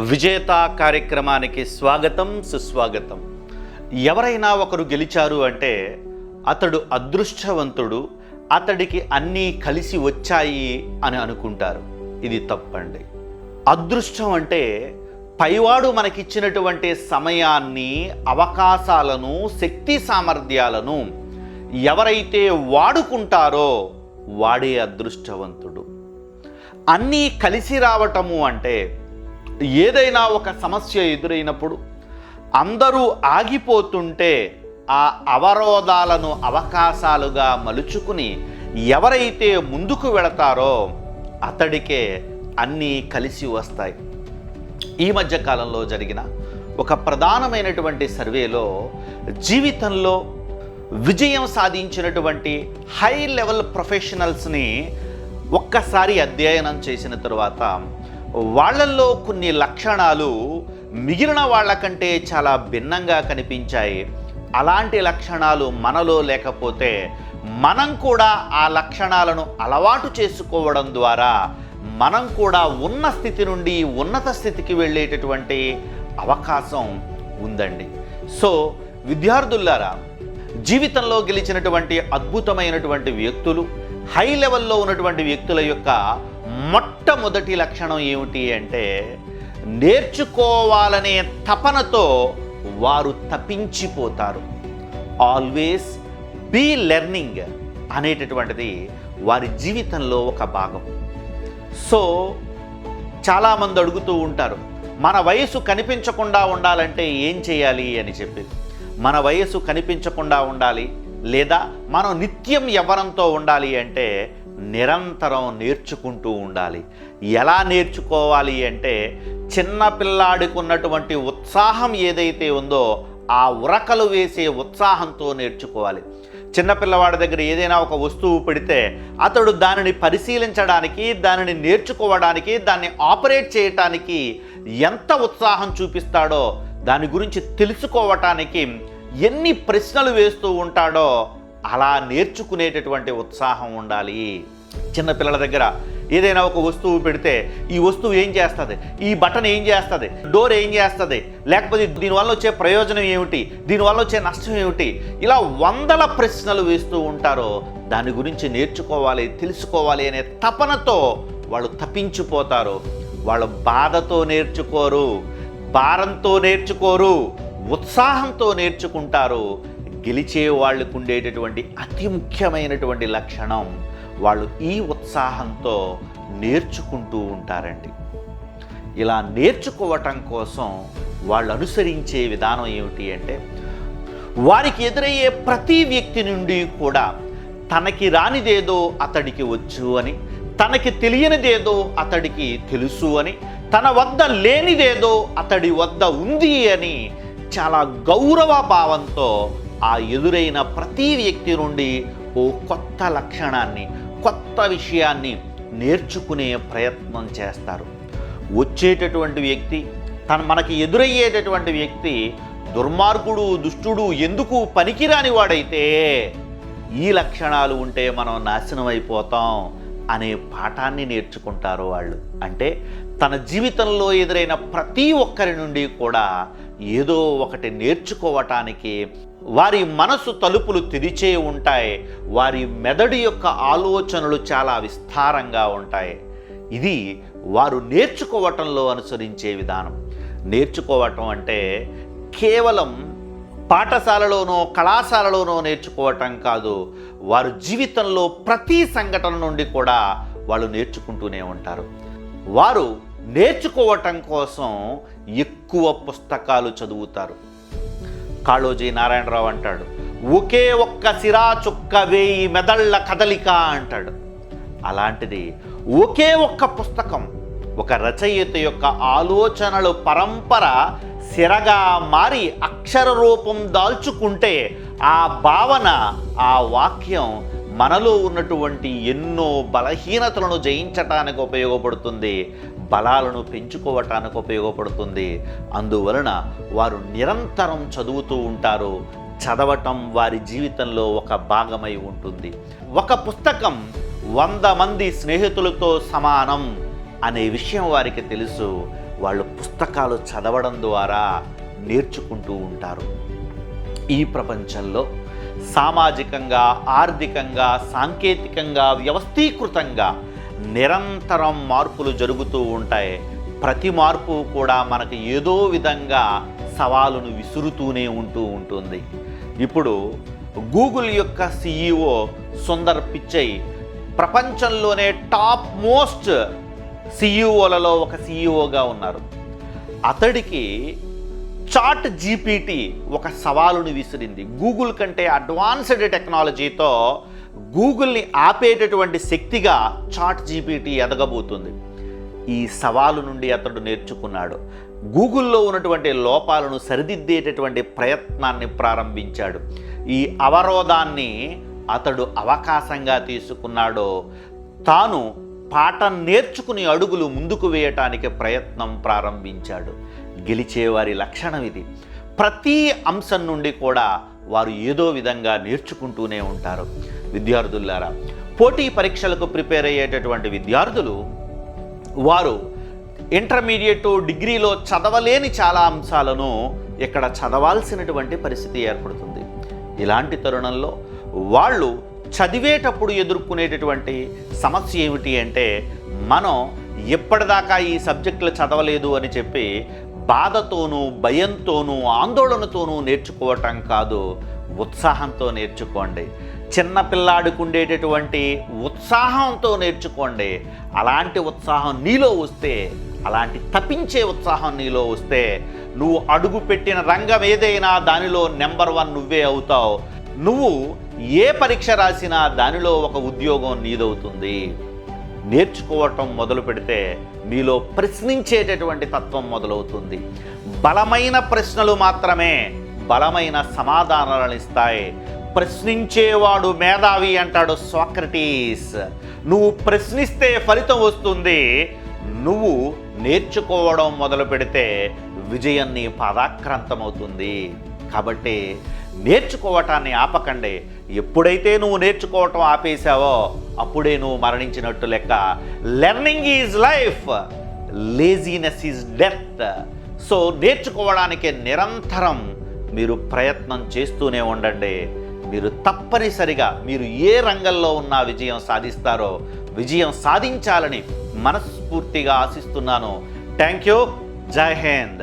విజేత కార్యక్రమానికి స్వాగతం సుస్వాగతం. ఎవరైనా ఒకరు గెలిచారు అంటే అతడు అదృష్టవంతుడు అతడికి అన్నీ కలిసి వచ్చాయి అని అనుకుంటారు. ఇది తప్పండి. అదృష్టం అంటే పైవాడు మనకిచ్చినటువంటి సమయాన్ని అవకాశాలను శక్తి సామర్థ్యాలను ఎవరైతే వాడుకుంటారో వాడే అదృష్టవంతుడు. అన్నీ కలిసి రావటము అంటే ఏదైనా ఒక సమస్య ఎదురైనప్పుడు అందరూ ఆగిపోతుంటే ఆ అవరోధాలను అవకాశాలుగా మలుచుకుని ఎవరైతే ముందుకు వెళతారో అతడికే అన్నీ కలిసి వస్తాయి. ఈ మధ్య కాలంలో జరిగిన ఒక ప్రధానమైనటువంటి సర్వేలో జీవితంలో విజయం సాధించినటువంటి హై లెవెల్ ప్రొఫెషనల్స్ని ఒక్కసారి అధ్యయనం చేసిన తరువాత వాళ్ళల్లో కొన్ని లక్షణాలు మిగిలిన వాళ్ళకంటే చాలా భిన్నంగా కనిపించాయి. అలాంటి లక్షణాలు మనలో లేకపోతే మనం కూడా ఆ లక్షణాలను అలవాటు చేసుకోవడం ద్వారా మనం కూడా ఉన్న స్థితి నుండి ఉన్నత స్థితికి వెళ్ళేటటువంటి అవకాశం ఉందండి. సో విద్యార్థులారా జీవితంలో గెలిచినటువంటి అద్భుతమైనటువంటి వ్యక్తులు హై లెవెల్లో ఉన్నటువంటి వ్యక్తుల యొక్క మొట్టమొదటి లక్షణం ఏమిటి అంటే నేర్చుకోవాలనే తపనతో వారు తప్పించిపోతారు. ఆల్వేస్ బీ లెర్నింగ్ అనేటటువంటిది వారి జీవితంలో ఒక భాగం. సో చాలామంది అడుగుతూ ఉంటారు మన వయసు కనిపించకుండా ఉండాలంటే ఏం చేయాలి అని చెప్పి. మన వయసు కనిపించకుండా ఉండాలి లేదా మనం నిత్యం యవ్వనంతో ఉండాలి అంటే నిరంతరం నేర్చుకుంటూ ఉండాలి. ఎలా నేర్చుకోవాలి అంటే చిన్న పిల్లాడికి ఉన్నటువంటి ఉత్సాహం ఏదైతే ఉందో ఆ ఉరకలు వేసే ఉత్సాహంతో నేర్చుకోవాలి. చిన్నపిల్లవాడి దగ్గర ఏదైనా ఒక వస్తువు పెడితే అతడు దానిని పరిశీలించడానికి దానిని నేర్చుకోవడానికి దాన్ని ఆపరేట్ చేయటానికి ఎంత ఉత్సాహం చూపిస్తాడో దాని గురించి తెలుసుకోవటానికి ఎన్ని ప్రశ్నలు వేస్తూ ఉంటాడో అలా నేర్చుకునేటటువంటి ఉత్సాహం ఉండాలి. చిన్నపిల్లల దగ్గర ఏదైనా ఒక వస్తువు పెడితే ఈ వస్తువు ఏం చేస్తుంది? ఈ బటన్ ఏం చేస్తుంది? డోర్ ఏం చేస్తుంది? లేకపోతే దీనివల్ల వచ్చే ప్రయోజనం ఏమిటి? దీనివల్ల వచ్చే నష్టం ఏమిటి? ఇలా వందల ప్రశ్నలు వేస్తూ ఉంటారో దాని గురించి నేర్చుకోవాలి తెలుసుకోవాలి అనే తపనతో వాళ్ళు తప్పించిపోతారు. వాళ్ళు బాధతో నేర్చుకోరు భారంతో నేర్చుకోరు ఉత్సాహంతో నేర్చుకుంటారు. గెలిచే వాళ్ళకు ఉండేటటువంటి అతి ముఖ్యమైనటువంటి లక్షణం వాళ్ళు ఈ ఉత్సాహంతో నేర్చుకుంటూ ఉంటారండి. ఇలా నేర్చుకోవటం కోసం వాళ్ళు అనుసరించే విధానం ఏమిటి అంటే వారికి ఎదురయ్యే ప్రతి వ్యక్తి నుండి కూడా తనకి రానిదేదో అతడికి వచ్చు అని తనకి తెలియనిదేదో అతడికి తెలుసు అని తన వద్ద లేనిదేదో అతడి వద్ద ఉంది అని చాలా గౌరవ భావంతో ఆ ఎదురైన ప్రతి వ్యక్తి నుండి ఓ కొత్త లక్షణాన్ని కొత్త విషయాన్ని నేర్చుకునే ప్రయత్నం చేస్తారు. వచ్చేటటువంటి వ్యక్తి తన మనకి ఎదురయ్యేటటువంటి వ్యక్తి దుర్మార్గుడు దుష్టుడు ఎందుకు పనికిరాని వాడైతే ఈ లక్షణాలు ఉంటే మనం నాశనం అయిపోతాం అనే పాఠాన్ని నేర్చుకుంటారు వాళ్ళు. అంటే తన జీవితంలో ఎదురైన ప్రతి ఒక్కరి నుండి కూడా ఏదో ఒకటి నేర్చుకోవటానికి వారి మనసు తలుపులు తెరిచే ఉంటాయి. వారి మెదడు యొక్క ఆలోచనలు చాలా విస్తారంగా ఉంటాయి. ఇది వారు నేర్చుకోవటంలో అనుసరించే విధానం. నేర్చుకోవటం అంటే కేవలం పాఠశాలలోనో కళాశాలలోనో నేర్చుకోవటం కాదు. వారు జీవితంలో ప్రతి సంఘటన నుండి కూడా వాళ్ళు నేర్చుకుంటూనే ఉంటారు. వారు నేర్చుకోవటం కోసం ఎక్కువ పుస్తకాలు చదువుతారు. కాళోజీ నారాయణరావు అంటాడు. ఒకే ఒక్క సిరా చుక్క వేయి మెదళ్ళ కదలిక అంటాడు. అలాంటిది ఒకే ఒక్క పుస్తకం ఒక రచయిత యొక్క ఆలోచనలు పరంపర సిరగా మారి అక్షర రూపం దాల్చుకుంటే ఆ భావన ఆ వాక్యం మనలో ఉన్నటువంటి ఎన్నో బలహీనతలను జయించటానికి ఉపయోగపడుతుంది. బలాలను పెంచుకోవటానికి ఉపయోగపడుతుంది. అందువలన వారు నిరంతరం చదువుతూ ఉంటారు. చదవటం వారి జీవితంలో ఒక భాగమై ఉంటుంది. ఒక పుస్తకం వంద మంది స్నేహితులతో సమానం అనే విషయం వారికి తెలుసు. వాళ్ళు పుస్తకాలు చదవడం ద్వారా నేర్చుకుంటూ ఉంటారు. ఈ ప్రపంచంలో సామాజికంగా ఆర్థికంగా సాంకేతికంగా వ్యవస్థీకృతంగా నిరంతరం మార్పులు జరుగుతూ ఉంటాయి. ప్రతి మార్పు కూడా మనకు ఏదో విధంగా సవాలును విసురుతూనే ఉంటూ ఉంటుంది. ఇప్పుడు గూగుల్ యొక్క సిఇఓ సుందర్ పిచ్చై ప్రపంచంలోనే టాప్ మోస్ట్ సిఇఓలలో ఒక సిఇఓగా ఉన్నారు. అతడికి చాట్ జీపీటీ ఒక సవాలును విసిరింది. గూగుల్ కంటే అడ్వాన్స్డ్ టెక్నాలజీతో గూగుల్ని ఆపేటటువంటి శక్తిగా చాట్ జీపీటీ ఎదగబోతుంది. ఈ సవాలు నుండి అతడు నేర్చుకున్నాడు. గూగుల్లో ఉన్నటువంటి లోపాలను సరిదిద్దేటటువంటి ప్రయత్నాన్ని ప్రారంభించాడు. ఈ అవరోధాన్ని అతడు అవకాశంగా తీసుకున్నాడో తాను పాఠం నేర్చుకుని అడుగులు ముందుకు వేయటానికి ప్రయత్నం ప్రారంభించాడు. గెలిచేవారి లక్షణం ఇది. ప్రతి అంశం నుండి కూడా వారు ఏదో విధంగా నేర్చుకుంటూనే ఉంటారు. విద్యార్థులారా పోటీ పరీక్షలకు ప్రిపేర్ అయ్యేటటువంటి విద్యార్థులు వారు ఇంటర్మీడియట్ డిగ్రీలో చదవలేని చాలా అంశాలను ఇక్కడ చదవాల్సినటువంటి పరిస్థితి ఏర్పడుతుంది. ఇలాంటి తరుణంలో వాళ్ళు చదివేటప్పుడు ఎదుర్కొనేటటువంటి సమస్య ఏమిటి అంటే మనం ఎప్పటిదాకా ఈ సబ్జెక్టులు చదవలేదు అని చెప్పి బాధతోనూ భయంతోనూ ఆందోళనతోనూ నేర్చుకోవటం కాదు ఉత్సాహంతో నేర్చుకోండి. చిన్నపిల్లాడుకుండేటటువంటి ఉండేటటువంటి ఉత్సాహంతో నేర్చుకోండి. అలాంటి ఉత్సాహం నీలో వస్తే అలాంటి తప్పించే ఉత్సాహం నీలో వస్తే నువ్వు అడుగు పెట్టిన రంగం ఏదైనా దానిలో నెంబర్ వన్ నువ్వే అవుతావు. నువ్వు ఏ పరీక్ష రాసినా దానిలో ఒక ఉద్యోగం నీదవుతుంది. నేర్చుకోవటం మొదలు పెడితే మీలో ప్రశ్నించేటటువంటి తత్వం మొదలవుతుంది. బలమైన ప్రశ్నలు మాత్రమే బలమైన సమాధానాలను ఇస్తాయి. ప్రశ్నించేవాడు మేధావి అంటాడు సాక్రటీస్. నువ్వు ప్రశ్నిస్తే ఫలితం వస్తుంది. నువ్వు నేర్చుకోవడం మొదలు పెడితే విజయం నీ పాదాక్రాంతమవుతుంది. కాబట్టి నేర్చుకోవటాన్ని ఆపకండి. ఎప్పుడైతే నువ్వు నేర్చుకోవటం ఆపేశావో అప్పుడే నువ్వు మరణించినట్టు లెక్క. Learning is life laziness is death so నేర్చుకోవడానికి నిరంతరం మీరు ప్రయత్నం చేస్తూనే ఉండండి. మీరు తప్పనిసరిగా మీరు ఏ రంగంలో ఉన్నా విజయం సాధిస్తారో విజయం సాధించాలని మనస్ఫూర్తిగా ఆశిస్తున్నాను. థ్యాంక్ యూ జై హింద్.